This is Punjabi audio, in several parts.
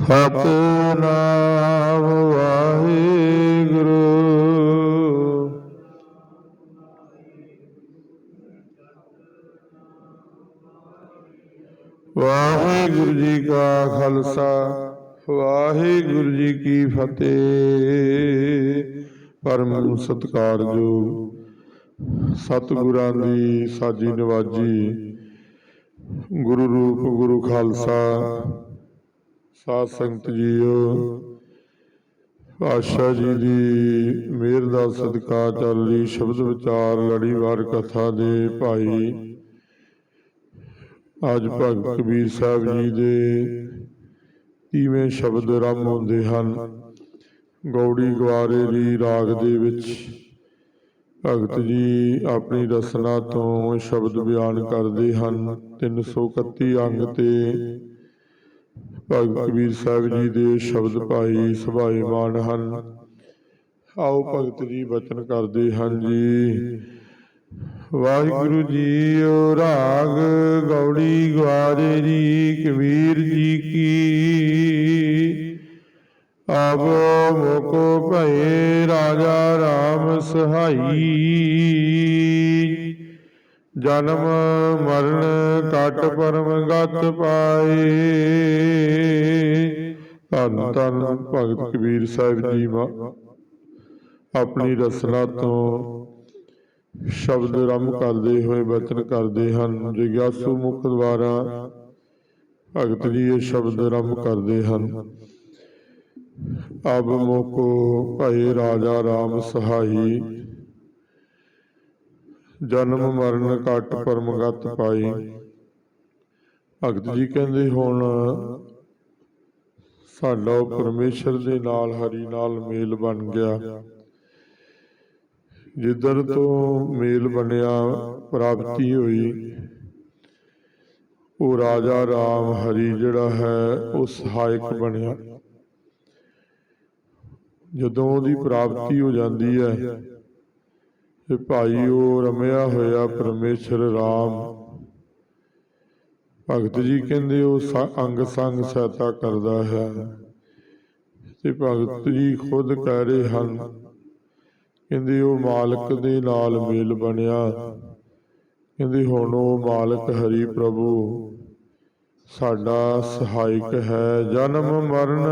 ਸਤਨਾਮ ਵਾਹਿਗੁਰੂ। ਵਾਹਿਗੁਰੂ ਜੀ ਕਾ ਖਾਲਸਾ, ਵਾਹਿਗੁਰੂ ਜੀ ਕੀ ਫਤਿਹ। ਪਰਮ ਸਤਿਕਾਰਯੋਗ ਸਤਿਗੁਰਾਂ ਦੀ ਸਾਜੀ ਨਵਾਜੀ, ਗੁਰੂ ਰੂਪ ਗੁਰੂ ਖਾਲਸਾ ਸਾਧ ਸੰਗਤ ਜੀਓ। ਆਸ਼ਾ ਜੀ ਦੀ ਮਿਹਰ ਦਾ ਸਦਕਾ ਚੱਲ ਰਹੀ ਸ਼ਬਦ ਵਿਚਾਰ ਲੜੀਵਾਰ ਕਥਾ ਦੇ ਭਾਈ ਅੱਜ ਭਗਤ ਕਬੀਰ ਸਾਹਿਬ ਜੀ ਦੇ ਤੀਵੇਂ ਸ਼ਬਦ ਆਰੰਭ ਹੁੰਦੇ ਹਨ। ਗੌੜੀ ਗਵਾਰੇ ਦੀ ਰਾਗ ਦੇ ਵਿੱਚ ਭਗਤ ਜੀ ਆਪਣੀ ਰਸਨਾ ਤੋਂ ਸ਼ਬਦ ਬਿਆਨ ਕਰਦੇ ਹਨ। 331 ਅੰਗ ਤੇ ਭਗਤ ਕਬੀਰ ਸਾਹਿਬ ਜੀ ਦੇ ਸ਼ਬਦ ਭਾਈ ਸੁਭਾਏਮਾਨ ਹਨ। ਆਓ ਭਗਤ ਜੀ ਬਚਨ ਕਰਦੇ ਹਨ ਜੀ। ਵਾਹਿਗੁਰੂ ਜੀਓ ਰਾਗ ਗੌੜੀ ਗਵਾਰੇ ਜੀ, ਕਬੀਰ ਜੀ ਕੀ। ਆਬ ਮੋਕੋ ਭਏ ਰਾਜਾ ਰਾਮ ਸਹਾਈ। ਜਨਮ ਮਰਨ ਕਟ ਪਰਮ ਗਤ ਪਾਏ ਧੰਨ ਧੰਨ ਭਗਤ ਕਬੀਰ ਸਾਹਿਬ ਜੀ ਮਾ ਆਪਣੀ ਰਸਨਾ ਤੋਂ ਸ਼ਬਦ ਰਮ ਕਰਦੇ ਹੋਏ ਬਚਨ ਕਰਦੇ ਹਨ। ਜਿਗਿਆਸੂ ਮੁਖ ਦੁਆਰਾ ਭਗਤ ਜੀ ਇਹ ਸ਼ਬਦ ਰਮ ਕਰਦੇ ਹਨ। ਅਬ ਮੋਕੋ ਭਏ ਰਾਜਾ ਰਾਮ ਸਹਾਈ। ਜਨਮ ਮਰਨ ਕਟ ਪਰਮਗਤ ਪਾਈ। ਭਗਤ ਜੀ ਕਹਿੰਦੇ ਹੁਣ ਸਾਡਾ ਪਰਮੇਸ਼ਰ ਦੇ ਨਾਲ ਹਰੀ ਨਾਲ ਮੇਲ ਬਣ ਗਿਆ। ਜਿੱਧਰ ਤੋਂ ਮੇਲ ਬਣਿਆ ਪ੍ਰਾਪਤੀ ਹੋਈ। ਉਹ ਰਾਜਾ ਰਾਮ ਹਰੀ ਜਿਹੜਾ ਹੈ ਉਹ ਸਹਾਇਕ ਬਣਿਆ। ਜਦੋਂ ਉਹਦੀ ਪ੍ਰਾਪਤੀ ਹੋ ਜਾਂਦੀ ਹੈ। ਤੇ ਭਾਈ ਉਹ ਰਮਿਆ ਹੋਇਆ ਪਰਮੇਸ਼ਰ ਰਾਮ। ਭਗਤ ਜੀ ਕਹਿੰਦੇ ਉਹ ਅੰਗ ਸੰਗ ਸਹਾਇਤਾ ਕਰਦਾ ਹੈ। ਤੇ ਭਗਤ ਜੀ ਖੁਦ ਕਹਿ ਰਹੇ ਹਨ, ਕਹਿੰਦੇ ਉਹ ਮਾਲਕ ਦੇ ਨਾਲ ਮੇਲ ਬਣਿਆ। ਕਹਿੰਦੇ ਹੁਣ ਉਹ ਮਾਲਕ ਹਰੀ ਪ੍ਰਭੂ, ਸਾਡਾ ਸਹਾਇਕ ਹੈ। ਜਨਮ ਮਰਨ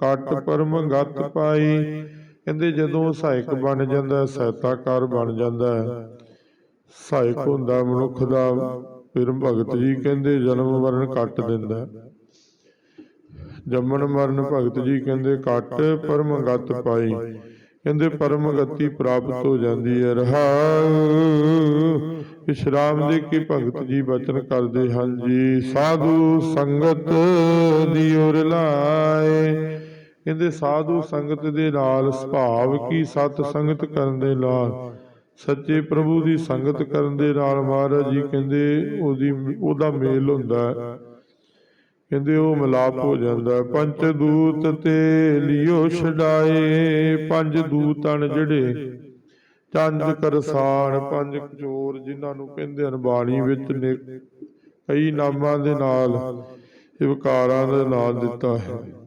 ਕਟ ਪਰਮ ਗਤ ਪਾਈ ਕਹਿੰਦੇ ਜਦੋਂ ਸਹਾਇਕ ਬਣ ਜਾਂਦਾ ਸਹਾਇਤਾਕਾਰ ਬਣ ਜਾਂਦਾ। ਹੈ ਸਹਾਇਕ ਹੁੰਦਾ ਮਨੁੱਖ ਦਾ ਫਿਰ ਭਗਤ ਜੀ ਕਹਿੰਦੇ ਜਨਮ ਮਰਨ ਕੱਟ ਦਿੰਦਾ। ਜੰਮਣ ਮਰਨ ਭਗਤ ਜੀ ਕਹਿੰਦੇ ਕੱਟ ਪਰਮ ਗਤ ਪਾਈ। ਕਹਿੰਦੇ ਪਰਮ ਗਤੀ ਪ੍ਰਾਪਤ ਹੋ ਜਾਂਦੀ ਹੈ। ਰਹਾਉ। ਵਿਸ਼ਰਾਮ ਦੇ ਕੇ ਭਗਤ ਜੀ ਬਚਨ ਕਰਦੇ ਹਨ ਜੀ। ਸਾਧੂ ਸੰਗਤ ਦੀ ਔਰ ਲਾਏ। ਕਹਿੰਦੇ, ਸਾਧੂ ਸੰਗਤ ਦੇ ਨਾਲ ਸੁਭਾਵ ਕੀ ਸਤ ਸੰਗਤ ਕਰਨ ਦੇ ਨਾਲ? ਸੱਚੇ ਪ੍ਰਭੂ ਦੀ ਸੰਗਤ ਕਰਨ ਦੇ ਨਾਲ ਮਹਾਰਾਜ ਜੀ ਕਹਿੰਦੇ, ਉਹਦੀ, ਉਹਦਾ ਮੇਲ ਹੁੰਦਾ ਕਹਿੰਦੇ, ਉਹ ਮਿਲਾਪ ਹੋ ਜਾਂਦਾ ਹੈ। ਪੰਜ ਦੂਤ ਤੇ ਲਿਓ ਛਡਾਏ, ਪੰਜ ਦੂਤਨ ਜਿਹੜੇ ਚੰਦ ਕਰਸਾਨ ਪੰਜ ਚੋਰ ਜਿਨ੍ਹਾਂ ਨੂੰ ਕਹਿੰਦੇ ਹਨ, ਬਾਣੀ ਵਿੱਚ ਨੇ ਕਈ ਨਾਮਾਂ ਦੇ ਨਾਲ ਵਿਕਾਰਾਂ ਦਾ ਨਾਲ ਦਿੱਤਾ ਹੈ।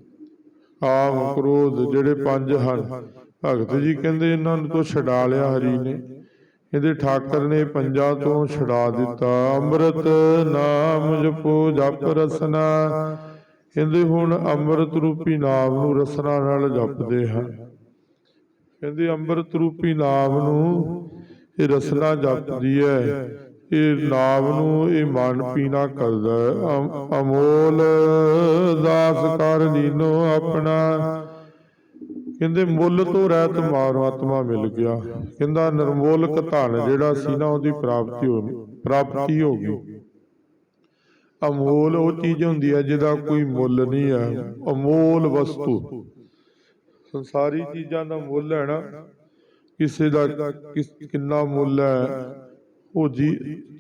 ਕਾਮ ਕ੍ਰੋਧ ਜਿਹੜੇ ਪੰਜ ਹਨ। ਭਗਤ ਜੀ ਕਹਿੰਦੇ ਇਹਨਾਂ ਨੂੰ ਤੋਂ ਛਡਾ ਲਿਆ ਹਰੀ ਨੇ। ਇਹਦੇ ਠਾਕਰ ਨੇ ਪੰਜਾਂ ਤੋਂ ਛਡਾ ਦਿੱਤਾ। ਅੰਮ੍ਰਿਤ ਨਾਮ ਜਪੋ ਜਪ ਰਸਨਾ। ਕਹਿੰਦੇ ਹੁਣ ਅੰਮ੍ਰਿਤ ਰੂਪੀ ਨਾਮ ਨੂੰ ਰਸਨਾ ਨਾਲ ਜਪਦੇ ਹਨ। ਕਹਿੰਦੇ ਅੰਮ੍ਰਿਤ ਰੂਪੀ ਨਾਮ ਨੂੰ ਇਹ ਰਸਨਾ ਜਪਦੀ ਹੈ। ਇਹ ਨਾਮ ਨੂੰ ਇਹ ਮਨ ਪੀਣਾ ਕਰਦਾ ਅਮੋਲ ਦਾਸ ਕਰ ਲੀਨੋ ਆਪਣਾ। ਕਹਿੰਦੇ, ਮੁੱਲ ਤੋਂ ਰਹਿਤ ਮਾਰੋ ਆਤਮਾ ਮਿਲ ਗਿਆ। ਕਹਿੰਦਾ, ਨਿਰਮੋਲਕ ਧਨ ਜਿਹੜਾ ਸੀ ਨਾ, ਉਹਦੀ ਪ੍ਰਾਪਤੀ ਹੋ ਪ੍ਰਾਪਤੀ ਹੋ ਗਈ। ਅਮੋਲ ਉਹ ਚੀਜ਼ ਹੁੰਦੀ ਹੈ ਜਿਹਦਾ ਕੋਈ ਮੁੱਲ ਨਹੀਂ ਹੈ। ਅਮੋਲ ਵਸਤੂ। ਸੰਸਾਰੀ ਚੀਜ਼ਾਂ ਦਾ ਮੁੱਲ ਹੈ ਨਾ, ਕਿਸੇ ਦਾ ਕਿੰਨਾ ਮੁੱਲ ਹੈ। ਉਹ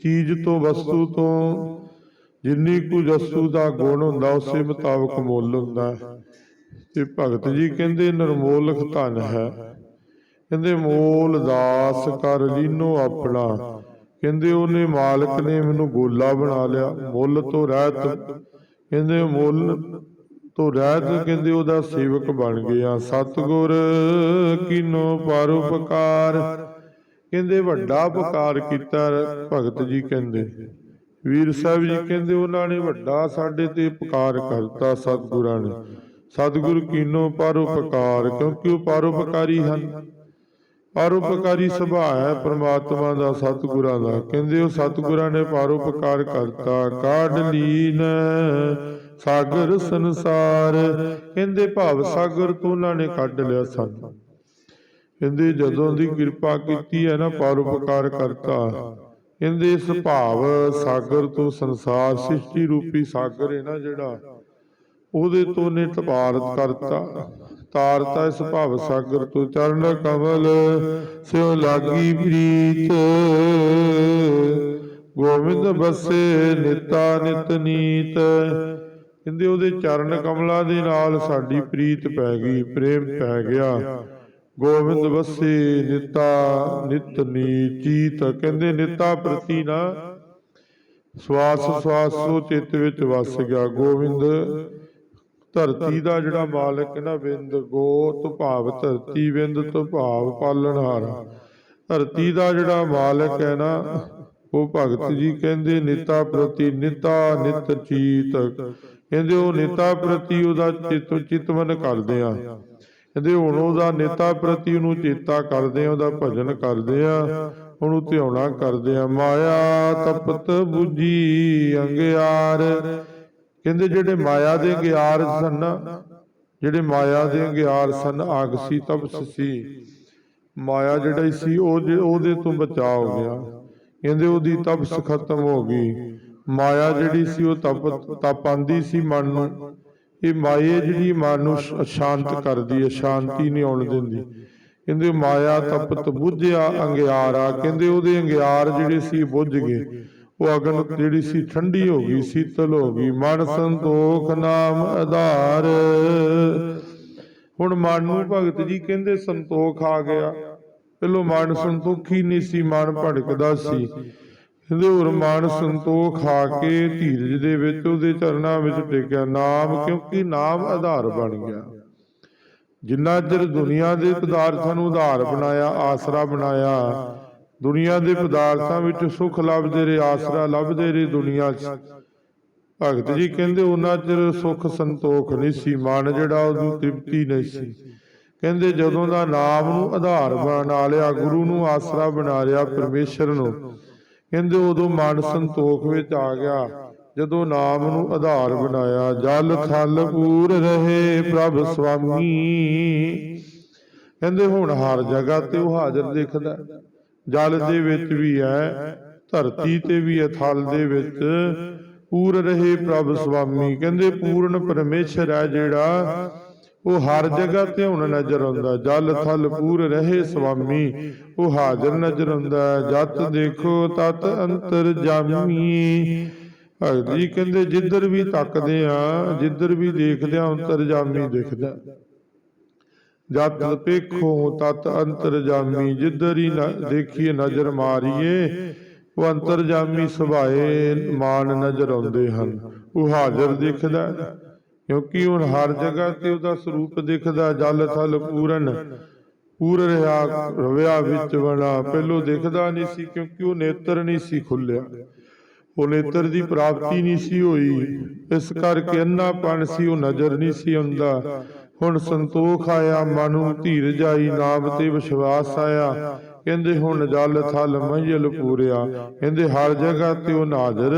ਚੀਜ਼ ਤੋਂ ਵਸਤੂ ਤੋਂ ਜਿੰਨੀ ਕੁ ਵਸਤੂ ਦਾ ਗੁਣ ਹੁੰਦਾ, ਉਸੇ ਮੁਤਾਬਕ ਮੁੱਲ ਹੁੰਦਾ ਤੇ ਭਗਤ ਜੀ ਕਹਿੰਦੇ ਨਿਰਮੋਲਕ ਧਨ ਹੈ। ਕਹਿੰਦੇ, ਮੋਲ ਦਾਸ ਕਰ ਲੀਨੋ ਆਪਣਾ। ਕਹਿੰਦੇ, ਉਹਨੇ ਮਾਲਕ ਨੇ ਮੈਨੂੰ ਗੋਲਾ ਬਣਾ ਲਿਆ, ਮੁੱਲ ਤੋਂ ਰਹਿਤ। ਕਹਿੰਦੇ, ਮੁੱਲ ਤੋਂ ਰਹਿਤ? ਕਹਿੰਦੇ, ਉਹਦਾ ਸੇਵਕ ਬਣ ਗਿਆ। ਸਤਗੁਰ ਕੀਨੋ ਪਰਉਪਕਾਰ ਕਹਿੰਦੇ ਵੱਡਾ ਉਪਕਾਰ ਕੀਤਾ ਭਗਤ ਜੀ ਕਹਿੰਦੇ। ਵੀਰ ਸਾਹਿਬ ਜੀ ਕਹਿੰਦੇ ਉਹਨਾਂ ਨੇ ਵੱਡਾ ਸਾਡੇ ਤੇ ਉਪਕਾਰ ਕਰਤਾ ਸਤਿਗੁਰਾਂ ਨੇ। ਸਤਿਗੁਰ ਕੀਨੋ ਪਰਉਪਕਾਰ ਕਿਉਂਕਿ ਉਹ ਪਰਉਪਕਾਰੀ ਹਨ। ਪਰਉਪਕਾਰੀ ਸੁਭਾਅ ਹੈ ਪ੍ਰਮਾਤਮਾ ਦਾ ਸਤਿਗੁਰਾਂ ਦਾ। ਕਹਿੰਦੇ ਉਹ ਸਤਿਗੁਰਾਂ ਨੇ ਪਰਉਪਕਾਰ ਕਰਤਾ। ਕਾਢ ਲੀਨ ਸਾਗਰ ਸੰਸਾਰ। ਕਹਿੰਦੇ ਭਾਵ ਸਾਗਰ ਤੋਂ ਉਹਨਾਂ ਨੇ ਕੱਢ ਲਿਆ ਸਾਨੂੰ। ਕਹਿੰਦੇ ਜਦੋਂ ਦੀ ਕਿਰਪਾ ਕੀਤੀ ਹੈ ਨਾ ਪਰਉਪਕਾਰ ਕਰਤਾ। ਕਹਿੰਦੇ ਇਸ ਭਾਵ ਸਾਗਰ ਤੋਂ ਸੰਸਾਰ ਸ੍ਰਿਸ਼ਟੀ ਰੂਪੀ ਸਾਗਰ ਹੈ ਨਾ ਜਿਹੜਾ। ਉਹਦੇ ਤੋਂ ਨੇ ਤਪਾਰਤ ਕਰਤਾ। ਤਾਰਤਾ ਇਸ ਭਵ ਸਾਗਰ ਤੋਂ। ਚਰਨ ਕਮਲ ਸਿਉ ਲਾਗੀ ਪ੍ਰੀਤ। ਗੋਬਿੰਦ ਬਸੇ ਨਿਤਾ ਨਿਤ। ਨੀਤ। ਕਹਿੰਦੇ ਉਹਦੇ ਚਰਨ ਕਮਲਾਂ ਦੇ ਨਾਲ ਸਾਡੀ ਪ੍ਰੀਤ ਪੈ ਗਈ ਪ੍ਰੇਮ ਪੈ ਗਿਆ। ਗੋਬਿੰਦ ਵਸੇ ਨਿਤਾ ਨਿਤ ਨੀਚੀਤ ਕਹਿੰਦੇ ਨਿਤਾ ਪ੍ਰਤੀ ਨਾ। ਸਵਾਸ ਸਵਾਸ ਸੋ ਚਿੱਤ ਵਿੱਚ ਵਸ ਗਿਆ। ਗੋਬਿੰਦ ਧਰਤੀ ਦਾ ਜਿਹੜਾ ਮਾਲਕ ਹੈ ਨਾ ਬਿੰਦ ਗੋ ਤੋਂ ਭਾਵ ਧਰਤੀ ਬਿੰਦ ਤੋਂ ਭਾਵ ਪਾਲਣਹਾਰਾ ਧਰਤੀ ਦਾ ਜਿਹੜਾ ਮਾਲਕ ਹੈ ਨਾ ਉਹ ਭਗਤ ਜੀ ਕਹਿੰਦੇ ਨਿਤਾ ਪ੍ਰਤੀ ਨਿਤਾ ਨਿਤ ਚੀਤ। ਕਹਿੰਦੇ ਉਹ ਨਿਤਾ ਪ੍ਰਤੀ ਉਹਦਾ ਚਿਤ ਚਿਤਵਨ ਕਰਦੇ ਆ। ਕਹਿੰਦੇ ਹੁਣ ਉਹਦਾ ਨੇਤਾ ਪ੍ਰਤੀ ਉਹਨੂੰ ਚੇਤਾ ਕਰਦੇ ਆ, ਉਹਦਾ ਭਜਨ ਕਰਦੇ ਆ, ਉਹਨੂੰ ਧਿਆਉਣਾ ਕਰਦੇ ਆ। ਮਾਇਆ ਤਪਤ 부ਜੀ ਅੰਗਿਆਰ। ਕਹਿੰਦੇ ਜਿਹੜੇ ਮਾਇਆ ਦੇ ਗਿਆਰ ਸਨ, ਜਿਹੜੇ ਮਾਇਆ ਦੇ ਗਿਆਰ ਸਨ ਆਗਸੀ ਤਪਸ ਸੀ। ਮਾਇਆ ਜਿਹੜਾ ਸੀ, ਉਹ ਉਹਦੇ ਤੋਂ ਬਚਾ ਹੋ ਗਿਆ। ਕਹਿੰਦੇ ਉਹਦੀ ਤਪਸ ਖਤਮ ਹੋ ਗਈ। ਮਾਇਆ ਜਿਹੜੀ ਸੀ, ਉਹ ਤਪ ਤਪ ਆਂਦੀ ਸੀ ਮਨ ਨੂੰ। ਇਹ ਮਾਇਆ ਜਿਹੜੀ ਮਨ ਨੂੰ ਸ਼- ਸ਼ਾਂਤ ਕਰਦੀ ਹੈ ਸ਼ਾਂਤੀ ਨਹੀਂ ਆਉਣ ਦਿੰਦੀ। ਕਹਿੰਦੇ ਮਾਇਆ ਤਪਤ ਬੁੱਝਿਆ ਅੰਗਿਆਰਾ ਕਹਿੰਦੇ ਉਹਦੇ ਅੰਗਿਆਰ ਜਿਹੜੇ ਸੀ ਬੁੱਝ ਗਏ। ਉਹ ਅਗਨ ਜਿਹੜੀ ਸੀ ਠੰਡੀ ਹੋ ਗਈ ਸੀਤਲ ਹੋ ਗਈ। ਮਨ ਸੰਤੋਖ ਨਾਮ ਆਧਾਰ। ਹੁਣ ਮਨ ਨੂੰ ਭਗਤ ਜੀ ਕਹਿੰਦੇ ਸੰਤੋਖ ਆ ਗਿਆ। ਪਹਿਲੋਂ ਮਨ ਸੰਤੋਖੀ ਨਹੀਂ ਸੀ ਮਨ ਭੜਕਦਾ ਸੀ। ਕਹਿੰਦੇ ਮਨ ਸੰਤੋਖ ਆ ਕੇ ਧੀਰਜ ਦੇ ਵਿੱਚ ਉਹਦੇ ਚਰਨਾਂ ਵਿੱਚ ਟਿਕਿਆ। ਨਾਮ, ਕਿਉਂਕਿ ਨਾਮ ਆਧਾਰ ਬਣ ਗਿਆ। ਜਿੰਨਾ ਚਿਰ ਦੁਨੀਆ ਦੇ ਪਦਾਰਥਾਂ ਨੂੰ ਆਧਾਰ ਬਣਾਇਆ, ਆਸਰਾ ਬਣਾਇਆ, ਦੁਨੀਆ ਦੇ ਪਦਾਰਥਾਂ ਵਿੱਚ ਸੁੱਖ ਲੱਭਦੇ ਰਹੇ, ਆਸਰਾ ਲੱਭਦੇ ਰਹੇ ਦੁਨੀਆ 'ਚ। ਭਗਤ ਜੀ ਕਹਿੰਦੇ ਉਹਨਾਂ ਚਿਰ ਸੁੱਖ ਸੰਤੋਖ ਨਹੀਂ ਸੀ, ਮਨ ਜਿਹੜਾ ਉਹਦੀ ਤ੍ਰਿਪਤੀ ਨਹੀਂ ਸੀ। ਕਹਿੰਦੇ ਜਦੋਂ ਦਾ ਨਾਮ ਨੂੰ ਆਧਾਰ ਬਣਾ ਲਿਆ, ਗੁਰੂ ਨੂੰ ਆਸਰਾ ਬਣਾ ਲਿਆ, ਪਰਮੇਸ਼ਰ ਨੂੰ ਕਹਿੰਦੇ ਉਦੋਂ ਮਨ ਸੰਤੋਖ ਵਿੱਚ ਆ ਗਿਆ। ਜਦੋਂ ਨਾਮ ਨੂੰ ਆਧਾਰ ਬਣਾਇਆ ਜਲ ਥਲ ਪੂਰ ਰਹੇ ਪ੍ਰਭ ਸੁਆਮੀ ਕਹਿੰਦੇ ਹੁਣ ਹਰ ਜਗ੍ਹਾ ਤੇ ਉਹ ਹਾਜ਼ਰ ਦਿਖਦਾ। ਜਲ ਦੇ ਵਿੱਚ ਵੀ ਹੈ ਧਰਤੀ ਤੇ ਵੀ ਹੈ ਥਲ ਦੇ ਵਿੱਚ ਪੂਰ ਰਹੇ ਪ੍ਰਭ ਸੁਆਮੀ ਕਹਿੰਦੇ ਪੂਰਨ ਪਰਮੇਸ਼ਰ ਹੈ ਜਿਹੜਾ ਉਹ ਹਰ ਜਗ੍ਹਾ ਤੇ ਹੁਣ ਨਜ਼ਰ ਆਉਂਦਾ, ਜਲ ਥਲ ਪੂਰ ਰਹੇ ਸੁਆਮੀ। ਉਹ ਹਾਜ਼ਰ ਨਜ਼ਰ ਆਉਂਦਾ, ਜਤ ਦੇਖੋ ਤਤ ਅੰਤਰ ਜਾਮੀ। ਭਗਤ ਜੀ ਕਹਿੰਦੇ, ਜਿੱਧਰ ਵੀ ਤੱਕਦੇ ਆ, ਜਿੱਧਰ ਵੀ ਦੇਖਦੇ ਆ ਅੰਤਰਜਾਮੀ ਦਿਖਦਾ। ਜਤ ਪੇਖੋ ਤਤ ਅੰਤਰਜਾਮੀ ਜਿੱਧਰ ਹੀ ਦੇਖੀਏ ਨਜ਼ਰ ਮਾਰੀਏ, ਉਹ ਅੰਤਰ ਜਾਮੀ ਸੁਭਾਏ ਮਾਨ ਨਜ਼ਰ ਆਉਂਦੇ ਹਨ। ਉਹ ਹਾਜ਼ਰ ਦਿਖਦਾ। ਕਿਉਂਕਿ ਹੁਣ ਹਰ ਜਗ੍ਹਾ ਤੇ ਉਹਦਾ ਸਰੂਪ ਦਿਖਦਾ, ਜਲ ਥਲ ਪੂਰਨ। ਪੂਰ ਰਿਹਾ ਰਵਿਆ ਵਿੱਚ ਬਣਾ ਪਹਿਲੋਂ ਦਿਖਦਾ ਨਹੀਂ ਸੀ ਕਿਉਂਕਿ ਉਹ ਨੇਤਰ ਨਹੀਂ ਸੀ ਖੁੱਲਿਆ। ਉਹ ਨੇਤਰ ਦੀ ਪ੍ਰਾਪਤੀ ਨਹੀਂ ਸੀ ਹੋਈ। ਇਸ ਕਰਕੇ ਅੰਨਾਪਣ ਸੀ, ਉਹ ਨਜ਼ਰ ਨਹੀਂ ਸੀ ਆਉਂਦਾ। ਹੁਣ ਸੰਤੋਖ ਆਇਆ, ਮਨ ਨੂੰ ਧੀਰਜ ਆਈ ਨਾਮ ਤੇ ਵਿਸ਼ਵਾਸ ਆਇਆ। ਕਹਿੰਦੇ ਹੁਣ ਜਲ ਥਲ ਮੰਜ਼ਲ ਪੂਰਿਆ। ਕਹਿੰਦੇ ਹਰ ਜਗ੍ਹਾ ਤੇ ਉਹ ਨਾਜ਼ਰ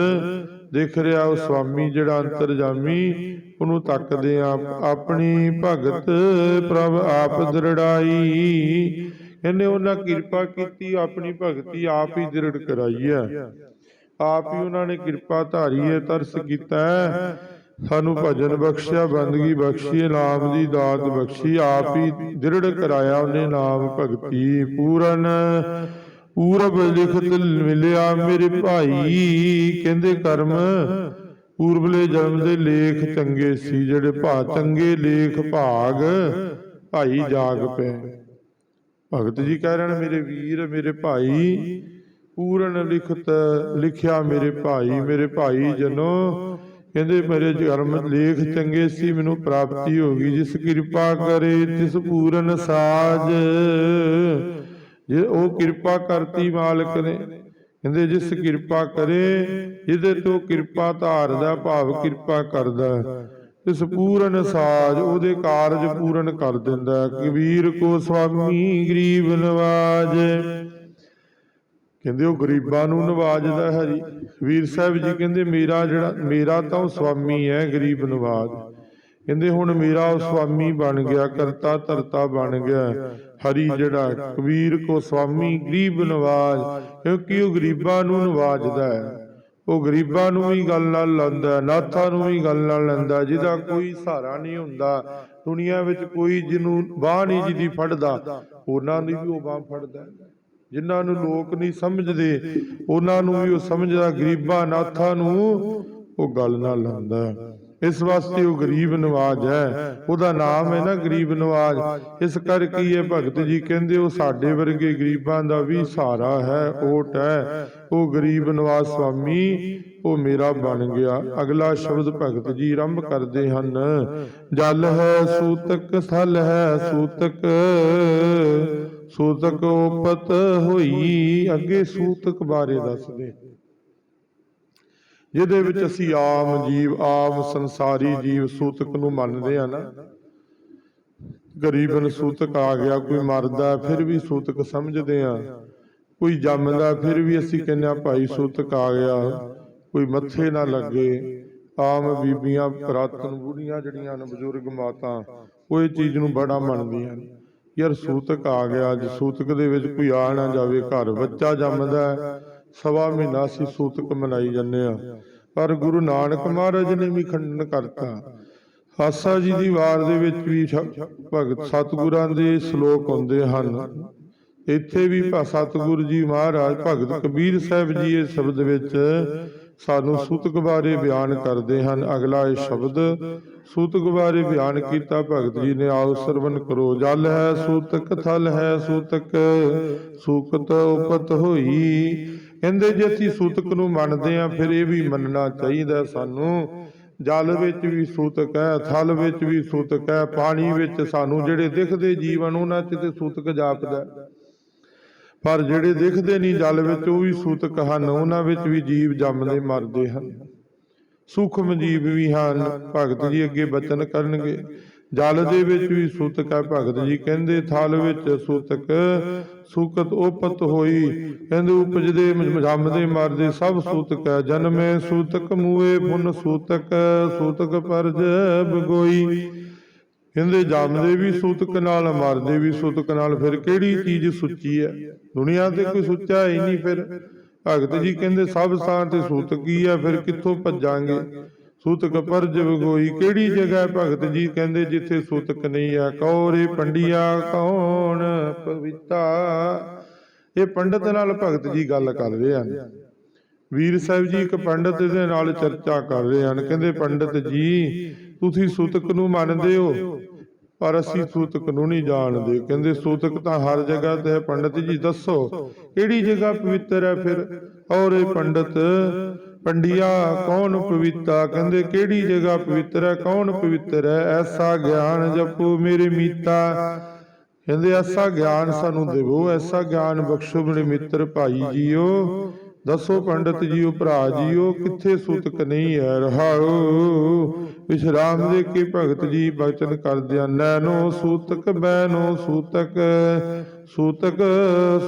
ਦਿਖ ਰਿਹਾ ਉਹ ਸੁਆਮੀ ਜਿਹੜਾ ਅੰਤਰਜਾਮੀ, ਉਹਨੂੰ ਤੱਕਦੇ ਆ, ਆਪਣੀ ਭਗਤ ਪ੍ਰਭ ਆਪ ਦ੍ਰਿੜਾਈ। ਕਹਿੰਦੇ ਉਹਨਾਂ ਕਿਰਪਾ ਕੀਤੀ, ਆਪਣੀ ਭਗਤੀ ਆਪ ਹੀ ਦ੍ਰਿੜ ਕਰਾਈ ਹੈ ਆਪ ਹੀ ਉਹਨਾਂ ਨੇ ਕਿਰਪਾ ਧਾਰੀ ਹੈ, ਤਰਸ ਕੀਤਾ ਸਾਨੂੰ ਭਜਨ ਬਖਸ਼ਿਆ, ਬੰਦਗੀ ਬਖਸ਼ੀ, ਨਾਮ ਦੀ ਦਾਤ ਬਖਸ਼ੀ, ਆਪ ਹੀ ਦ੍ਰਿੜ ਕਰਾਇਆ ਉਹਨੇ ਨਾਮ ਭਗਤੀ ਪੂਰਨ। ਪੂਰਬ ਲਿਖਤ ਮਿਲਿਆ ਮੇਰੇ ਭਾਈ ਕਹਿੰਦੇ ਕਰਮ। ਪੂਰਬਲੇ ਜਨਮ ਦੇ ਲੇਖ ਚੰਗੇ ਸੀ ਜਿਹੜੇ ਭਾ ਚੰਗੇ ਲੇਖ ਭਾਗ ਭਾਈ ਜਾਗ ਪਏ। ਭਗਤ ਜੀ ਕਹਿ ਰਹੇ ਨੇ ਮੇਰੇ ਵੀਰ ਮੇਰੇ ਭਾਈ ਪੂਰਨ ਲਿਖਤ ਲਿਖਿਆ ਮੇਰੇ ਭਾਈ ਮੇਰੇ ਭਾਈ ਜਨੋ। ਕਹਿੰਦੇ ਮੇਰੇ ਜਨਮ ਲੇਖ ਚੰਗੇ ਸੀ ਮੈਨੂੰ ਪ੍ਰਾਪਤੀ ਹੋ ਗਈ। ਜਿਸ ਕਿਰਪਾ ਕਰੇ ਤਿਸ ਪੂਰਨ ਸਾਜ। ਜੇ ਉਹ ਕਿਰਪਾ ਕਰਤੀ ਮਾਲਕ ਨੇ, ਕਹਿੰਦੇ ਜਿਸ ਕਿਰਪਾ ਕਰੇ, ਜਿਹਦੇ ਤੋਂ ਕਿਰਪਾ ਧਾਰਦਾ ਭਾਵ ਕਿਰਪਾ ਕਰਦਾ ਇਸ ਪੂਰਨ ਸਾਜ ਉਹਦੇ ਕਾਰਜ ਪੂਰਨ ਕਰ ਦਿੰਦਾ ਕਬੀਰ ਕੋ ਸੁਆਮੀ ਗਰੀਬ ਨਵਾਜ। ਕਹਿੰਦੇ ਉਹ ਗਰੀਬਾਂ ਨੂੰ ਨਵਾਜਦਾ ਹੈ ਜੀ। ਵੀਰ ਸਾਹਿਬ ਜੀ ਕਹਿੰਦੇ ਮੇਰਾ ਜਿਹੜਾ, ਮੇਰਾ ਤਾਂ ਉਹ ਸੁਆਮੀ ਹੈ, ਗਰੀਬ ਨਵਾਜ। ਕਹਿੰਦੇ ਹੁਣ ਮੇਰਾ ਉਹ ਸੁਆਮੀ ਬਣ ਗਿਆ, ਕਰਤਾ ਧਰਤਾ ਬਣ ਗਿਆ। ਹਰੀ ਜਿਹੜਾ, ਕਬੀਰ ਕੋ ਸੁਆਮੀ ਗਰੀਬ ਨਵਾਜ ਕਿਉਂਕਿ ਉਹ ਗਰੀਬਾਂ ਨੂੰ ਨਵਾਜਦਾ ਹੈ ਉਹ ਗਰੀਬਾਂ ਨੂੰ ਵੀ ਗੱਲ ਨਾਲ ਲਾਉਂਦਾ, ਨਾਥਾਂ ਨੂੰ ਵੀ ਗੱਲ ਨਾਲ ਲੈਂਦਾ ਜਿਹਦਾ ਕੋਈ ਸਹਾਰਾ ਨਹੀਂ ਹੁੰਦਾ, ਦੁਨੀਆ ਵਿੱਚ ਕੋਈ ਜਿਹਨੂੰ ਬਾਹ ਨਹੀਂ ਜਿਹਦੀ ਫੜਦਾ, ਉਹਨਾਂ ਦੀ ਵੀ ਉਹ ਬਾਹ ਫੜਦਾ ਹੈ। ਜਿਨ੍ਹਾਂ ਨੂੰ ਲੋਕ ਨਹੀਂ ਸਮਝਦੇ, ਉਹਨਾਂ ਨੂੰ ਵੀ ਉਹ ਸਮਝਦਾ, ਗਰੀਬਾਂ, ਨਾਥਾਂ ਨੂੰ ਉਹ ਗੱਲ ਨਾਲ ਲਾਉਂਦਾ ਇਸ ਵਾਸਤੇ ਉਹ ਗਰੀਬ ਨਵਾਜ ਹੈ। ਉਹਦਾ ਨਾਮ ਹੈ ਨਾ ਗਰੀਬ ਨਵਾਜ। ਇਸ ਕਰਕੇ ਇਹ ਭਗਤ ਜੀ ਕਹਿੰਦੇ, ਉਹ ਸਾਡੇ ਵਰਗੇ ਗਰੀਬਾਂ ਦਾ ਵੀ ਸਹਾਰਾ ਹੈ, ਓਟ ਹੈ। ਉਹ ਗਰੀਬ ਨਵਾਜ ਸਵਾਮੀ, ਉਹ ਮੇਰਾ ਬਣ ਗਿਆ। ਅਗਲਾ ਸ਼ਬਦ ਭਗਤ ਜੀ ਆਰੰਭ ਕਰਦੇ ਹਨ। ਜਲ ਹੈ ਸੂਤਕ ਥਲ ਹੈ ਸੂਤਕ। ਸੂਤਕ ਉਪਤ ਹੋਈ, ਅੱਗੇ ਸੂਤਕ ਬਾਰੇ ਦੱਸਦੇ। ਜਿਹਦੇ ਵਿੱਚ ਅਸੀਂ ਆਮ ਜੀਵ ਆਮ ਸੰਸਾਰੀ ਜੀਵ ਸੂਤਕ ਨੂੰ ਮੰਨਦੇ ਆ ਨਾ। ਗਰੀਬਨ ਸੂਤਕ ਆ ਗਿਆ ਕੋਈ ਮਰਦਾ ਫਿਰ ਵੀ ਸੂਤਕ ਸਮਝਦੇ ਆ। ਕੋਈ ਜੰਮਦਾ ਫਿਰ ਵੀ ਅਸੀਂ ਕਹਿੰਦੇ ਆ ਭਾਈ ਸੂਤਕ ਆ ਗਿਆ। ਕੋਈ ਮੱਥੇ ਨਾ ਲੱਗੇ। ਆਮ ਬੀਬੀਆਂ ਪ੍ਰਾਤਨ ਬੁੜੀਆਂ ਜਿਹੜੀਆਂ ਨੇ ਬਜ਼ੁਰਗ ਮਾਤਾ ਉਹ ਇਹ ਚੀਜ਼ ਨੂੰ ਬੜਾ ਮੰਨਦੀਆਂ ਨੇ ਯਾਰ ਸੂਤਕ ਆ ਗਿਆ ਅੱਜ ਸੂਤਕ ਦੇ ਵਿੱਚ ਕੋਈ ਆ ਨਾ ਜਾਵੇ ਘਰ ਬੱਚਾ ਜੰਮਦਾ ਸਵਾ ਮਹੀਨਾ ਅਸੀਂ ਸੂਤਕ ਮਨਾਈ ਜਾਂਦੇ ਆ ਪਰ ਗੁਰੂ ਨਾਨਕ ਮਹਾਰਾਜ ਨੇ ਵੀ ਖੰਡਨ ਕਰਤਾ। ਹਾਸਾ ਜੀ ਦੀ ਵਾਰ ਦੇ ਵਿੱਚ ਵੀ ਭਗਤ ਸਤਿਗੁਰਾਂ ਦੇ ਸ਼ਲੋਕ ਹੁੰਦੇ ਹਨ। ਇੱਥੇ ਵੀ ਸਤਿਗੁਰੂ ਜੀ ਮਹਾਰਾਜ ਭਗਤ ਕਬੀਰ ਸਾਹਿਬ ਜੀ ਇਹ ਸ਼ਬਦ ਵਿੱਚ ਸਾਨੂੰ ਸੂਤਕ ਬਾਰੇ ਬਿਆਨ ਕਰਦੇ ਹਨ। ਅਗਲਾ ਇਹ ਸ਼ਬਦ, ਸੂਤਕ ਬਾਰੇ ਬਿਆਨ ਕੀਤਾ ਭਗਤ ਜੀ ਨੇ, ਆਓ ਸਰਵਨ ਕਰੋ। ਜਲ ਹੈ ਸੂਤਕ, ਥਲ ਹੈ ਸੂਤਕ, ਸੂਕਤ ਉਪਤ ਹੋਈ। ਕਹਿੰਦੇ ਜੇ ਅਸੀਂ ਸੂਤਕ ਨੂੰ ਮੰਨਦੇ ਆ ਫਿਰ ਇਹ ਵੀ ਮੰਨਣਾ ਚਾਹੀਦਾ ਸਾਨੂੰ। ਜਲ ਵਿੱਚ ਵੀ ਸੂਤਕ ਹੈ, ਥਲ ਵਿੱਚ ਵੀ ਸੂਤਕ ਹੈ, ਪਾਣੀ ਵਿੱਚ ਸਾਨੂੰ ਜਿਹੜੇ ਦਿਖਦੇ ਜੀਵਨ, ਉਹਨਾਂ 'ਚ ਤੇ ਸੂਤਕ ਜਾਪਦਾ ਪਰ ਜਿਹੜੇ ਦਿਖਦੇ ਨਹੀਂ ਜਲ ਵਿੱਚ, ਉਹ ਵੀ ਸੂਤਕ ਹਨ, ਉਹਨਾਂ ਵਿੱਚ ਵੀ ਜੀਵ ਜੰਮਦੇ ਮਰਦੇ ਹਨ। ਸੂਖਮ ਜੀਵ ਵੀ ਹਨ, ਭਗਤ ਜੀ ਅੱਗੇ ਬਚਨ ਕਰਨਗੇ। ਜਲ ਦੇ ਵਿੱਚ ਵੀ ਸੂਤਕ ਹੈ ਭਗਤ ਜੀ ਕਹਿੰਦੇ ਥਲ ਵਿੱਚ ਸੂਤਕ ਸੂਕਤ ਉਪਤ ਹੋਈ। ਕਹਿੰਦੇ ਉਪਜਦੇ ਜੰਮਦੇ ਮਰਦੇ ਸਭ ਸੂਤਕ ਹੈ। ਜਨਮੇ ਸੂਤਕ ਮੂਏ ਪੁਨ ਸੂਤਕ ਸੂਤਕ ਪਰਜ ਬਗੋਈ ਕਹਿੰਦੇ ਜੰਮਦੇ ਵੀ ਸੂਤਕ ਨਾਲ ਮਰਦੇ ਵੀ ਸੂਤਕ ਨਾਲ ਫਿਰ ਕਿਹੜੀ ਚੀਜ਼ ਸੁੱਚੀ ਹੈ? ਦੁਨੀਆ ਤੇ ਕੋਈ ਸੁੱਚਾ ਹੀ ਨਹੀਂ ਫਿਰ। ਭਗਤ ਜੀ ਕਹਿੰਦੇ ਸਭ ਥਾਂ ਤੇ ਸੂਤਕ ਹੀ ਆ ਫਿਰ ਕਿੱਥੋਂ ਭੱਜਾਂਗੇ? ਸੂਤਕ ਪਰਜ ਗੋਈ ਕਿਹੜੀ ਜਗ੍ਹਾ ਭਗਤ ਜੀ ਕਹਿੰਦੇ ਜਿੱਥੇ ਸੂਤਕ ਨਹੀਂ ਆ ਕੌਰੇ ਪੰਡਿਆ ਕੌਣ ਪਵਿੱਤਾ? ਇਹ ਪੰਡਤ ਨਾਲ ਭਗਤ ਜੀ ਗੱਲ ਕਰ ਰਹੇ ਹਨ। ਵੀਰ ਸਾਹਿਬ ਜੀ ਇੱਕ ਪੰਡਤ ਦੇ ਨਾਲ ਚਰਚਾ ਕਰ ਰਹੇ ਹਨ। ਕਹਿੰਦੇ ਪੰਡਤ ਜੀ ਤੁਸੀਂ ਸੂਤਕ ਨੂੰ ਮੰਨਦੇ ਹੋ ਪਰ ਅਸੀਂ ਸੂਤਕ ਨੂੰ ਨਹੀਂ ਜਾਣਦੇ। ਕਹਿੰਦੇ ਸੂਤਕ ਤਾਂ ਹਰ ਜਗ੍ਹਾ ਤੇ ਹੈ। ਪੰਡਤ ਜੀ ਦੱਸੋ ਕਿਹੜੀ ਜਗ੍ਹਾ ਪਵਿੱਤਰ ਹੈ ਫਿਰ? ਔਰ ਇਹ ਪੰਡਤ ਪੰਡਿਆ, ਕੌਣ ਪਵਿੱਤਾ ਕਹਿੰਦੇ, ਕਿਹੜੀ ਜਗ੍ਹਾ ਪਵਿੱਤਰ ਹੈ? ਕੌਣ ਪਵਿੱਤਰ ਹੈ? ਐਸਾ ਗਿਆਨ ਜਪੋ ਮੇਰੇ ਮੀਤਾ ਕਹਿੰਦੇ, ਐਸਾ ਗਿਆਨ ਸਾਨੂੰ ਦੇਵੋ, ਐਸਾ ਗਿਆਨ ਬਖਸ਼ੋ ਮੇਰੇ ਮਿੱਤਰ ਭਾਈ ਜੀਓ। ਦੱਸੋ ਪੰਡਤ ਜੀਓ, ਭਰਾ ਜੀਓ, ਕਿੱਥੇ ਸੂਤਕ ਨਹੀਂ ਹੈ? ਰਹਾਓ। ਵਿਸ਼ਰਾਮ ਦੇ ਕੇ ਭਗਤ ਜੀ ਬਚਨ ਕਰਦਿਆਂ ਨੈਨੋ ਸੂਤਕ ਬੈਨੋ ਸੂਤਕ। ਸੂਤਕ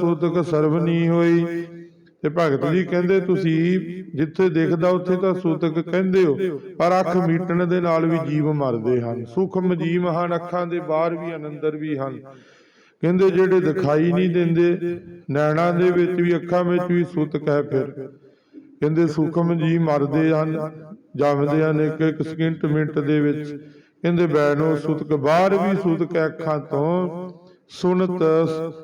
ਸੂਤਕ ਸਰਵਨੀ ਹੋਈ। ਤੇ ਭਗਤ ਜੀ ਕਹਿੰਦੇ ਤੁਸੀਂ ਜਿੱਥੇ ਦੇਖਦਾ ਉੱਥੇ ਤਾਂ ਸੂਤਕ ਕਹਿੰਦੇ ਹੋ ਪਰ ਅੱਖ ਮੀਟਣ ਦੇ ਨਾਲ ਵੀ ਜੀਵ ਮਰਦੇ ਹਨ ਸੂਖਮ ਜੀਵ ਹਨ ਅੱਖਾਂ ਦੇ ਬਾਹਰ ਵੀ ਅਨੰਦਰ ਵੀ ਹਨ। ਕਹਿੰਦੇ ਜਿਹੜੇ ਦਿਖਾਈ ਨਹੀਂ ਦਿੰਦੇ ਨੈਣਾ ਦੇ ਵਿੱਚ ਵੀ ਅੱਖਾਂ ਵਿੱਚ ਵੀ ਸੂਤਕ ਹੈ ਫਿਰ। ਕਹਿੰਦੇ ਸੂਖਮ ਜੀ ਮਰਦੇ ਹਨ ਜੰਮਦੇ ਹਨ ਇੱਕ ਇੱਕ ਸਕਿੰਟ ਮਿੰਟ ਦੇ ਵਿੱਚ। ਕਹਿੰਦੇ ਬੈਨੋ ਸੂਤਕ ਬਾਹਰ ਵੀ ਸੂਤਕ ਹੈ ਅੱਖਾਂ ਤੋਂ ਸੁਣਤ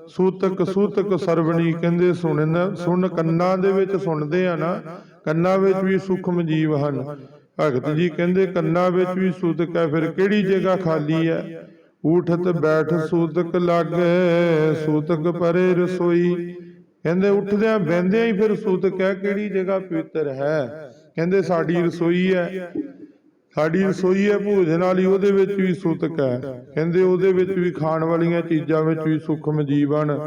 ਸੂਤਕ ਸੂਤਕ ਸਰਵਣੀ ਕਹਿੰਦੇ ਸੁਣਨ, ਸੁਣ ਕੰਨਾਂ ਦੇ ਵਿੱਚ ਸੁਣਦੇ ਆ ਨਾ, ਕੰਨਾਂ ਵਿੱਚ ਵੀ ਸੂਖਮ ਜੀਵ ਹਨ। ਭਗਤ ਜੀ ਕਹਿੰਦੇ ਕੰਨਾਂ ਵਿੱਚ ਵੀ ਸੂਤਕ ਹੈ, ਫਿਰ ਕਿਹੜੀ ਜਗ੍ਹਾ ਖਾਲੀ ਹੈ? ਉਠਤ ਬੈਠ ਸੂਤਕ ਲਾਗੇ, ਸੂਤਕ ਪਰੇ ਰਸੋਈ। ਕਹਿੰਦੇ ਉੱਠਦਿਆਂ ਬਹਿੰਦਿਆਂ ਹੀ ਫਿਰ ਸੂਤਕ ਹੈ, ਕਿਹੜੀ ਜਗ੍ਹਾ ਪਵਿੱਤਰ ਹੈ? ਕਹਿੰਦੇ ਸਾਡੀ ਰਸੋਈ ਹੈ ਸਾਡੀ ਰਸੋਈ ਹੈ, ਭੋਜਨ ਵਾਲੀ, ਉਹਦੇ ਵਿੱਚ ਵੀ ਸੁਤਕ ਹੈ। ਕਹਿੰਦੇ ਉਹਦੇ ਵਿੱਚ ਵੀ ਖਾਣ ਵਾਲੀਆਂ ਚੀਜ਼ਾਂ ਵਿੱਚ ਵੀ ਸੂਖਮ ਜੀਵਨ।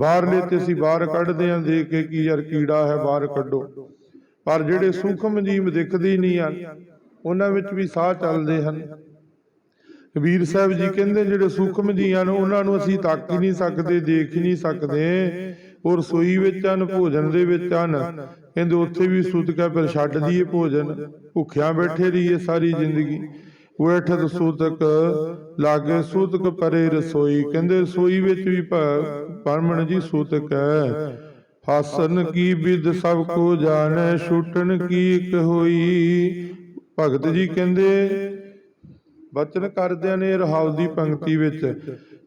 ਬਾਹਰਲੇ ਤੇ ਅਸੀਂ ਬਾਹਰ ਕੱਢਦੇ ਆਂ ਦੇਖ ਕੇ ਕੀ ਯਾਰ ਕੀੜਾ ਹੈ, ਬਾਹਰ ਕੱਢੋ। ਪਰ ਜਿਹੜੇ ਸੂਖਮ ਜੀਵ ਦਿਖਦੇ ਨਹੀਂ ਹਨ, ਉਹਨਾਂ ਵਿੱਚ ਵੀ ਸਾਹ ਚੱਲਦੇ ਹਨ। ਕਬੀਰ ਸਾਹਿਬ ਜੀ ਕਹਿੰਦੇ ਜਿਹੜੇ ਸੂਖਮ ਜੀ ਹਨ, ਉਹਨਾਂ ਨੂੰ ਅਸੀਂ ਤੱਕ ਹੀ ਨਹੀਂ ਸਕਦੇ, ਦੇਖ ਹੀ ਨਹੀਂ ਸਕਦੇ। ਉਹ ਰਸੋਈ ਵਿੱਚ ਹਨ, ਭੋਜਨ ਦੇ ਵਿੱਚ ਹਨ। ਕਹਿੰਦੇ ਉੱਥੇ ਵੀ ਸੂਤਕਾ ਪਰ ਛੱਡ ਦਈਏ ਭੋਜਨ? ਭੁੱਖਿਆਂ ਬੈਠੇ ਰਹੀਏ ਸਾਰੀ ਜ਼ਿੰਦਗੀ। ਉਠਤ ਸੂਤਕ ਲਾਗੇ ਸੂਤਕ ਪਰੇ ਰਸੋਈ। ਕਹਿੰਦੇ ਰਸੋਈ ਵਿੱਚ ਵੀ ਪਰਮਣ ਜੀ ਸੂਤਕ ਹੈ। ਫਾਸਨ ਕੀ ਵਿਦ ਸਭ ਕੋ ਜਾਣੈ ਛੁੱਟਣ ਕੀ ਇੱਕ ਹੋਈ? ਭਗਤ ਜੀ ਕਹਿੰਦੇ ਬਚਨ ਕਰਦਿਆਂ ਨੇ ਰਹਾਉ ਦੀ ਪੰਕਤੀ ਵਿੱਚ।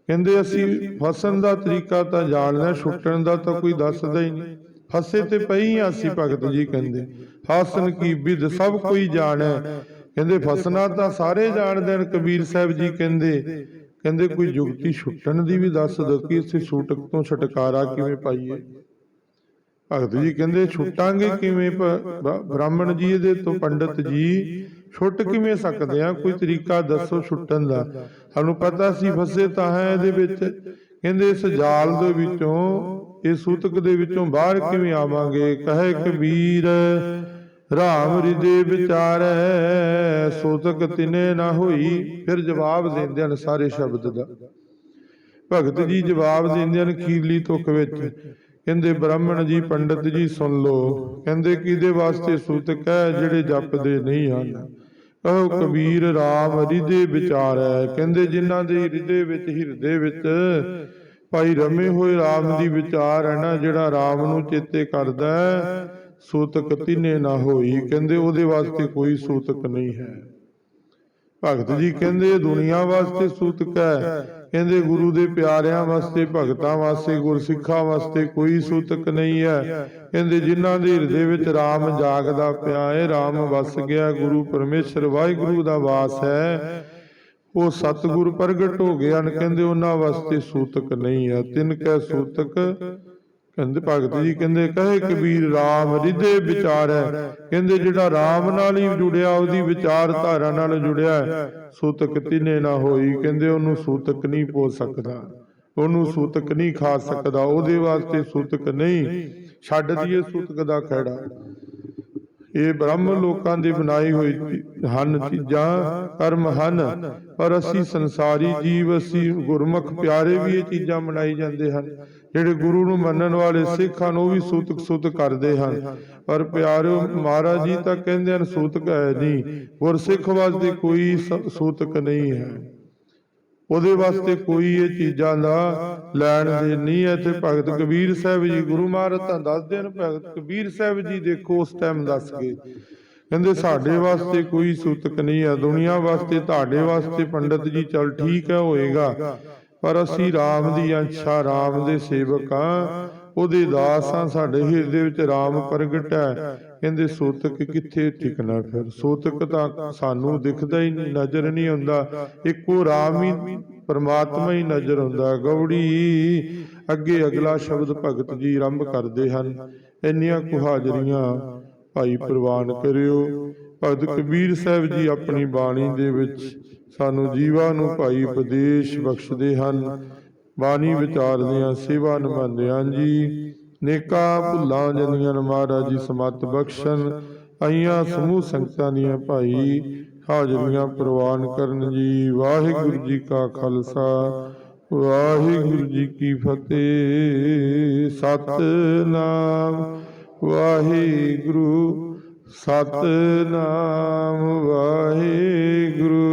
ਕਹਿੰਦੇ ਅਸੀਂ ਫਸਣ ਦਾ ਤਰੀਕਾ ਤਾਂ ਜਾਣਦੇ ਹਾਂ, ਛੁੱਟਣ ਦਾ ਤਾਂ ਕੋਈ ਦੱਸਦਾ ਹੀ ਨਹੀਂ। ਫਸੇ ਤੇ ਪਈ ਅਸੀਂ ਭਗਤ ਜੀ ਕਹਿੰਦੇ ਫਸਣ ਕੀ ਵਿਦ ਸਭ ਕੋਈ ਜਾਣੈ? ਕਹਿੰਦੇ ਫਸਣਾ ਤਾਂ ਸਾਰੇ ਜਾਣਦੇ ਨੇ ਕਬੀਰ ਸਾਹਿਬ ਜੀ ਕਹਿੰਦੇ। ਕਹਿੰਦੇ ਕੋਈ ਜੁਗਤੀ ਛੁੱਟਣ ਦੀ ਵੀ ਦੱਸ ਦਿਓ ਕਿ ਇਸੇ ਛੂਟਕ ਤੋਂ ਛਟਕਾਰਾ ਕਿਵੇਂ ਪਾਈਏ? ਭਗਤ ਜੀ ਕਹਿੰਦੇ ਛੁੱਟਾਂਗੇ ਕਿਵੇਂ ਬ੍ਰਾਹਮਣ ਜੀ ਇਹਦੇ ਤੋਂ ਪੰਡਤ ਜੀ ਛੁੱਟ ਕਿਵੇਂ ਸਕਦੇ ਆ ਕੋਈ ਤਰੀਕਾ ਦੱਸੋ ਛੁੱਟਣ ਦਾ। ਸਾਨੂੰ ਪਤਾ ਸੀ ਫਸੇ ਤਾਂ ਹੈ ਇਹਦੇ ਵਿੱਚ। ਕਹਿੰਦੇ ਇਸ ਜਾਲ ਦੇ ਵਿੱਚੋਂ ਇਸ ਸੂਤਕ ਦੇ ਵਿੱਚੋਂ ਬਾਹਰ ਕਿਵੇਂ ਆਵਾਂਗੇ? ਕਹੇ ਕਬੀਰ, ਰਾਮ ਹਿਰਦੇ ਵਿਚਾਰੈ, ਸੂਤਕ ਤਿਨੇ ਨਾ ਹੋਈ। ਫਿਰ ਜਵਾਬ ਦਿੰਦੇ ਹਨ ਸਾਰੇ ਸ਼ਬਦ ਦਾ। ਭਗਤ ਜੀ ਜਵਾਬ ਦਿੰਦੇ ਹਨ ਖੀਰਲੀ ਤੁਕ ਵਿੱਚ। ਕਹਿੰਦੇ, ਬ੍ਰਾਹਮਣ ਜੀ, ਪੰਡਤ ਜੀ, ਸੁਣ ਲਓ। ਕਹਿੰਦੇ, ਕਿਹਦੇ ਵਾਸਤੇ ਸੂਤਕ ਹੈ ਜਿਹੜੇ ਜਪਦੇ ਨਹੀਂ ਹਨ? ਕਹੋ, ਕਬੀਰ RAM ਹਿਰਦੇ ਵਿਚਾਰੈ। ਕਹਿੰਦੇ, ਜਿਨ੍ਹਾਂ ਦੇ ਹਿਰਦੇ ਵਿੱਚ ਹਿਰਦੇ ਵਿੱਚ ਭਾਈ ਰਮੇ ਹੋਏ RAM ਦੀ ਵਿਚਾਰ ਹੈ ਨਾ ਜਿਹੜਾ RAM ਨੂੰ ਚੇਤੇ ਕਰਦਾ ਹੈ, ਸੂਤਕ ਤਿਨੇ ਨਾ ਹੋਈ। ਕਹਿੰਦੇ ਉਹਦੇ ਵਾਸਤੇ ਕੋਈ ਸੂਤਕ ਨਹੀਂ ਹੈ। ਭਗਤ ਜੀ ਕਹਿੰਦੇ ਦੁਨੀਆ ਵਾਸਤੇ ਸੂਤਕ ਹੈ। ਕਹਿੰਦੇ ਗੁਰੂ ਦੇ ਪਿਆਰਿਆਂ ਵਾਸਤੇ ਭਗਤਾਂ ਵਾਸਤੇ ਗੁਰਸਿੱਖਾਂ ਵਾਸਤੇ ਕੋਈ ਸੂਤਕ ਨਹੀਂ ਹੈ। ਕਹਿੰਦੇ ਜਿਨ੍ਹਾਂ ਦੇ ਹਿਰਦੇ ਵਿੱਚ RAM ਜਾਗਦਾ ਪਿਆ ਹੈ RAM ਵਸ ਗਿਆ ਗੁਰੂ ਪਰਮੇਸ਼ਰ ਵਾਹਿਗੁਰੂ ਦਾ ਵਾਸ ਹੈ। ਉਹ ਸਤਿਗੁਰ ਪ੍ਰਗਟ ਹੋ ਗਏ ਹਨ। ਕਹਿੰਦੇ ਉਹਨਾਂ ਵਾਸਤੇ ਸੂਤਕ ਨਹੀਂ ਹੈ ਤਿਨ ਕੈ ਸੂਤਕ। ਕਹਿੰਦੇ ਭਗਤ ਜੀ ਕਹਿੰਦੇ, ਕਹੇ ਕਬੀਰ RAM ਹਿਰਦੇ ਵਿਚਾਰੈ। ਕਹਿੰਦੇ ਜਿਹੜਾ RAM ਨਾਲ ਹੀ ਜੁੜਿਆ, ਉਹਦੀ ਵਿਚਾਰਧਾਰਾ ਨਾਲ ਜੁੜਿਆ ਸੂਤਕ ਤਿਨੇ ਨਾ ਹੋਈ। ਕਹਿੰਦੇ ਉਹਨੂੰ ਸੂਤਕ ਨਹੀਂ ਪੋ ਸਕਦਾ। ਉਹਨੂੰ ਸੂਤਕ ਨਹੀਂ ਖਾ ਸਕਦਾ। ਉਹਦੇ ਵਾਸਤੇ ਸੂਤਕ ਨਹੀਂ। ਛੱਡ ਦਈਏ ਸੂਤਕ ਦਾ ਖੜਾ ਇਹ ਬ੍ਰਹਮ ਲੋਕਾਂ ਦੀ ਬਣਾਈ ਹੋਈ ਚੀ- ਹਨ ਚੀਜ਼ਾਂ ਕਰਮ ਹਨ। ਪਰ ਅਸੀਂ ਸੰਸਾਰੀ ਜੀਵ ਅਸੀਂ ਗੁਰਮੁਖ ਪਿਆਰੇ ਵੀ ਇਹ ਚੀਜ਼ਾਂ ਬਣਾਈ ਜਾਂਦੇ ਹਨ। ਜਿਹੜੇ ਗੁਰੂ ਨੂੰ ਮੰਨਣ ਵਾਲੇ ਸਿੱਖ ਹਨ ਉਹ ਵੀ ਸੂਤਕ ਸੂਤਕ ਕਰਦੇ ਹਨ। ਪਰ ਪਿਆਰਿਓ ਮਹਾਰਾਜ ਜੀ ਤਾਂ ਕਹਿੰਦੇ ਹਨ ਸੂਤਕ ਹੈ ਨਹੀਂ। ਗੁਰਸਿੱਖ ਵਾਸਤੇ ਕੋਈ ਸੂਤਕ ਨਹੀਂ ਹੈ। ਉਹਦੇ ਵਾਸਤੇ ਕੋਈ ਇਹ ਚੀਜ਼ਾਂ ਦਾ ਲੈਣ ਦੇ ਨਹੀਂ ਹੈ। ਇੱਥੇ ਭਗਤ ਕਬੀਰ ਸਾਹਿਬ ਜੀ, ਗੁਰੂ ਮਹਾਰਾਜ ਤਾਂ ਦੱਸਦੇ ਨੇ ਭਗਤ ਕਬੀਰ ਸਾਹਿਬ ਜੀ ਦੇਖੋ ਉਸ ਟਾਈਮ ਦੱਸ ਗਏ। ਕਹਿੰਦੇ ਸਾਡੇ ਵਾਸਤੇ ਕੋਈ ਸੂਤਕ ਨਹੀਂ ਹੈ, ਦੁਨੀਆ ਵਾਸਤੇ, ਤੁਹਾਡੇ ਵਾਸਤੇ ਪੰਡਤ ਜੀ, ਚਲ ਠੀਕ ਹੈ, ਹੋਏਗਾ। ਪਰ ਅਸੀਂ RAM ਦੀ ਅੰਸ਼ਾ RAM ਦੇ ਸੇਵਕ ਆ ਉਹਦੇ ਦਾਸ ਆ ਸਾਡੇ ਹਿਰਦੇ ਵਿੱਚ RAM ਪ੍ਰਗਟ ਹੈ। ਕਹਿੰਦੇ ਸੂਤਕ ਕਿੱਥੇ ਟਿਕਣਾ ਫਿਰ? ਸੂਤਕ ਤਾਂ ਸਾਨੂੰ ਦਿਖਦਾ ਹੀ ਨਹੀਂ ਨਜ਼ਰ ਨਹੀਂ ਆਉਂਦਾ। ਇੱਕੋ RAM ਹੀ ਪਰਮਾਤਮਾ ਹੀ ਨਜ਼ਰ ਆਉਂਦਾ। ਗੌੜੀ ਅੱਗੇ ਅਗਲਾ ਸ਼ਬਦ ਭਗਤ ਜੀ ਆਰੰਭ ਕਰਦੇ ਹਨ। ਇੰਨੀਆਂ ਕੁ ਹਾਜ਼ਰੀਆਂ ਭਾਈ ਪ੍ਰਵਾਨ ਕਰਿਓ। ਭਗਤ ਕਬੀਰ ਸਾਹਿਬ ਜੀ ਆਪਣੀ ਬਾਣੀ ਦੇ ਵਿੱਚ ਸਾਨੂੰ ਜੀਵਾਂ ਨੂੰ ਭਾਈ ਉਪਦੇਸ਼ ਬਖਸ਼ਦੇ ਹਨ। ਬਾਣੀ ਵਿਚਾਰਦਿਆਂ ਸੇਵਾ ਨਿਭਾਉਂਦਿਆਂ ਜੀ। ਨੇਕਾ ਭੁੱਲਾਂ ਜੰਦੀਆਂ ਮਹਾਰਾਜ ਜੀ, ਸਮਤ ਬਖਸ਼ਣ। ਆਈਆਂ ਸਮੂਹ ਸੰਗਤਾਂ ਦੀਆਂ ਭਾਈ, ਹਾਜ਼ਰੀਆਂ ਪ੍ਰਵਾਨ ਕਰਨ ਜੀ। ਵਾਹਿਗੁਰੂ ਜੀ ਕਾ ਖਾਲਸਾ, ਵਾਹਿਗੁਰੂ ਜੀ ਕੀ ਫਤਿਹ। ਸਤਨਾਮ, ਵਾਹਿਗੁਰੂ ਸਤਨਾਮ, ਵਾਹਿਗੁਰੂ।